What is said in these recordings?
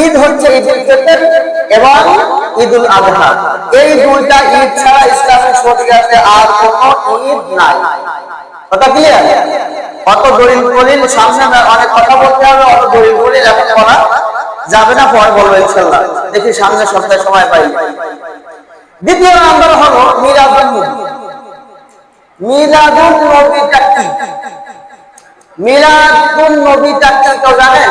ঈদ হচ্ছে ঈদুল ফিতর এবং ঈদুল আজহা এই দুইটা ঈদ ছাড়া ইসলামের শরীয়তে আর কোনো ঈদ নাই। কথা ক্লিয়ার অত দলিল দলিল সামনে অনেক কথা বলতে হবে, অত দলিল দলিল এখন বলা যাবে না, পরে বলব ইনশাল্লাহ। দেখি সামনে সপ্তাহে সময় পাই। দ্বিতীয় নাম্বার হলো মিরাজুল নবী। মিলাদুল নবীটা কি? মিলাদুল নবীটা কি কেউ জানেন?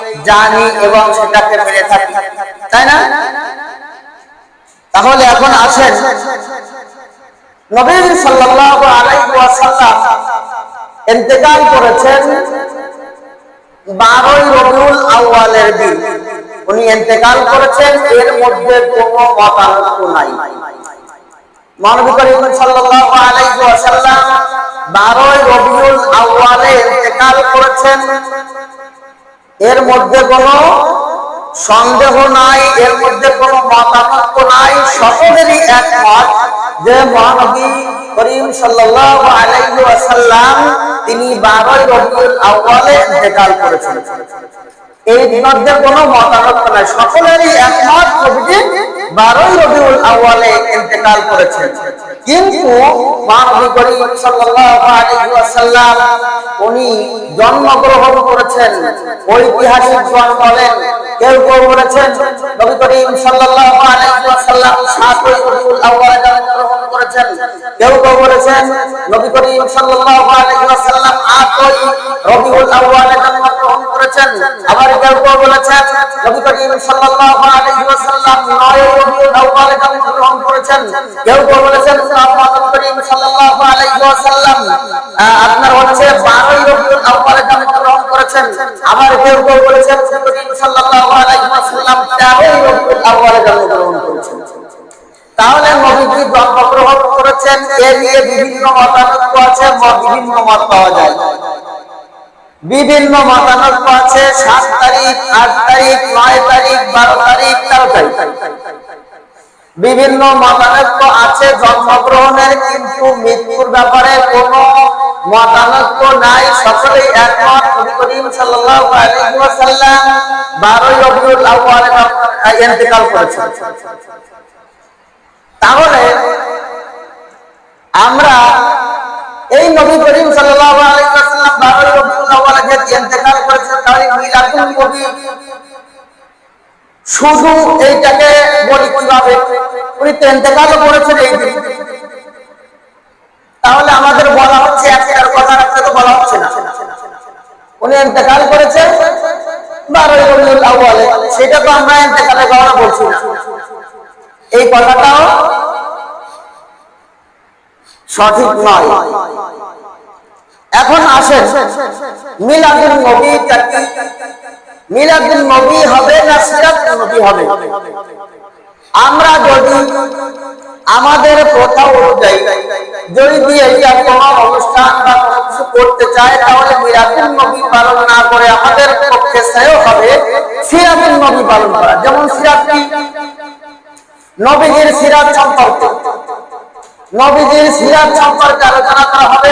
জানি এবং সেটাকে মেনে থাকি। তাই না? তাহলে এখন আসেন। নবী সাল্লাল্লাহু ইন্তেকাল করেছেন বারোই রবিউল আউয়ালের দিন। উনি ইন্তেকাল করেছেন, এর মধ্যে কোনো মতানৈক্য নাই। মানবী করিম 12 রবিউল করেছেন। এর মধ্যে কোনো সন্দেহ নাই, এর মধ্যে কোনো মতামত নাই, সকলেরই একমত যে মহানবী করিম ওয়াসাল্লাম তিনি 12 রবিউল আউয়ালে ইন্তেকাল করেছেন এই মধ্যে কোনো মতামত নাই, সকলেরই একমত নবীজি বারোই রবিউল আউয়ালে ইন্তেকাল করেছেন। কিন্তু উনি জন্মগ্রহণ করেছেন। ঐতিহাসিক জন বলেন কেউ কেউ বলেছেন, নবী করিম সাল্লাল্লাহু সাতই রবিউল আউয়ালে জন্মগ্রহণ করেছেন। কেউ কেউ বলেছেন, নবী করিম সাল্লাল্লাহু আটই রবিউল আউয়ালে জন্মগ্রহণ করেছেন। আবার কেউ কেউ বলেছেন, নবী করিম সাল্লাল্লাহু আপনার হচ্ছে 12 রবিউল আউয়ালে জন্মগ্রহণ করেছেন। আবার কেউ কেউ বলেছেন করিম সাল্লাল্লাহু আলাইহি ওয়াসাল্লাম 13 রবিউল আউয়ালে জন্মগ্রহণ করেছেন। তাহলে নবীজি জন্মগ্রহণ করেছেন, এ নিয়ে বিভিন্ন মতামত আছে বিভিন্ন মত পাওয়া যায়। বিভিন্ন মতামত আছে, সাত তারিখ, আট তারিখ, নয় তারিখ, বারো তারিখ, তেরো তারিখ। বিভিন্ন মতানৈক্য আছে, জন্মগ্রহণের কিন্তু মৃত্যুর ব্যাপারে কোন মতানৈক্য নাই, সকলেই একমত। করিম সাল্লাল্লাহু আলাইহি ওয়াসাল্লাম 12 রবিউল আউয়ালে ইন্তেকাল করেছেন। তাহলে আমরা এই নবী করিম সাল্লাল্লাহু আলাইহি শুধু এইটাকে বলি কীভাবে? উনি তো করেছেন এই দিন। তাহলে আমাদের বলা হচ্ছে একটার কথা রাখতে তো বলা হচ্ছে না। উনি ইন্তেকাল করেছেন সেটা তো আমরা ইন্তেকালের কথা বলছি এই কথাটাও সঠিক নয়। এখন আসেন। মিলাদুল নবীটা কি মিলাদুল নবী হবে না সিরাতুল নবী হবে? আমরা যদি আমাদের প্রথা অনুযায়ী যদি এটা কোনো অনুষ্ঠান বা কিছু করতে চায়, তাহলে মিলাদুল নবী পালন না করে আমাদের পক্ষে শ্রেয় হবে সিরাতুল নবী পালন করা। যেমন সিরাত কি? নবীজির সিরাত সম্পর্কে। নবীজির সিরাত সম্পর্কে আলোচনা করা হবে।